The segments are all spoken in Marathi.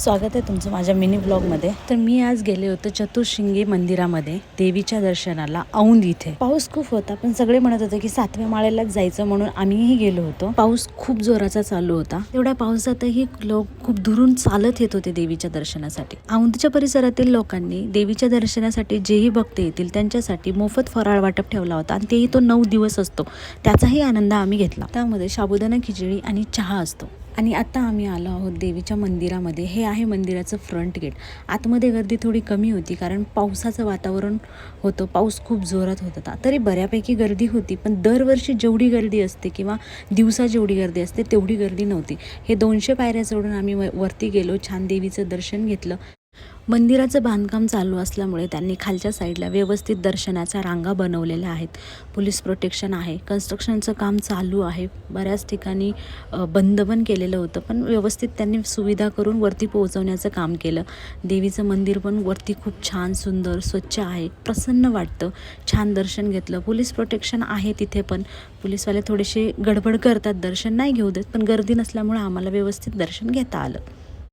स्वागत आहे तुमचं माझ्या मिनी ब्लॉगमध्ये. तर मी आज गेले होते चतुर्शिंगी मंदिरामध्ये देवीच्या दर्शनाला औंद इथे. पाऊस खूप होता पण सगळे म्हणत होते की सातव्या माळ्यालाच जायचं म्हणून आम्हीही गेलो होतो. पाऊस खूप जोराचा चालू होता. तेवढ्या पावसातही लोक खूप दुरून चालत येत होते देवीच्या दर्शनासाठी. औंदच्या परिसरातील लोकांनी देवीच्या दर्शनासाठी जेही भक्त येतील त्यांच्यासाठी मोफत फराळ वाटप ठेवला होता आणि तेही तो नऊ दिवस असतो. त्याचाही आनंद आम्ही घेतला. त्यामध्ये साबुदाणा खिचडी आणि चहा असतो. आणि आत्ता आम्ही आलो आहोत देवीच्या मंदिरामध्ये. हे आहे मंदिराचं फ्रंट गेट आतमध्ये गर्दी थोडी कमी होती कारण पावसाचं वातावरण होतं. पाऊस खूप जोरात होत होता. तरी बऱ्यापैकी गर्दी होती पण दरवर्षी जेवढी गर्दी असते किंवा दिवसा जेवढी गर्दी असते तेवढी गर्दी नव्हती. हे दोनशे पायऱ्या चढून आम्ही व- वरती गेलो छान देवीचं दर्शन घेतलं. मंदिराचं बांधकाम चालू असल्यामुळे त्यांनी खालच्या साईडला व्यवस्थित दर्शनाच्या रांगा बनवलेल्या आहेत. पोलीस प्रोटेक्शन आहे. कन्स्ट्रक्शनचं काम चालू आहे. बऱ्याच ठिकाणी बंद पण केलेलं होतं पण व्यवस्थित त्यांनी सुविधा करून वरती पोहोचवण्याचं काम केलं. देवीचं मंदिर पण वरती खूप छान सुंदर स्वच्छ आहे. प्रसन्न वाटतं. छान दर्शन घेतलं. पोलीस प्रोटेक्शन आहे तिथे पण. पोलीसवाले थोडेसे गडबड करतात. दर्शन नाही घेऊ देत पण गर्दी नसल्यामुळे आम्हाला व्यवस्थित दर्शन घेता आलं.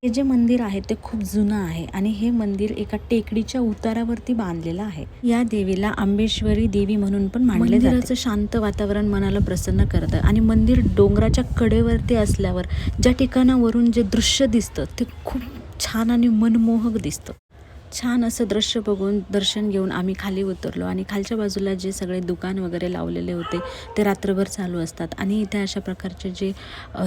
हे जे मंदिर आहे ते खूप जुनं आहे आणि हे मंदिर एका टेकडीच्या उतारावरती बांधलेलं आहे. या देवीला आंबेश्वरी देवी म्हणून पण मानले जाते. शांत वातावरण मनाला प्रसन्न करतं आणि मंदिर डोंगराच्या कडेवरती असल्यावर ज्या ठिकाणावरून जे दृश्य दिसतं ते खूप छान आणि मनमोहक दिसतं. छान असं दृश्य बघून दर्शन घेऊन आम्ही खाली उतरलो आणि खालच्या बाजूला जे सगळे दुकान वगैरे लावलेले होते ते रात्रभर चालू असतात. आणि इथे अशा प्रकारचे जे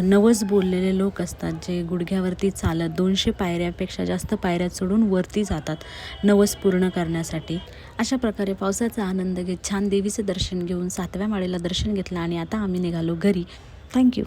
नवस बोललेले लोक असतात जे गुडघ्यावरती चालत दोनशे पायऱ्यापेक्षा जास्त पायऱ्या चढून वरती जातात नवस पूर्ण करण्यासाठी. अशा प्रकारे पावसाचा आनंद घेत छान देवीचं दर्शन घेऊन सातव्या माळेला दर्शन घेतलं आणि आता आम्ही निघालो घरी. थँक्यू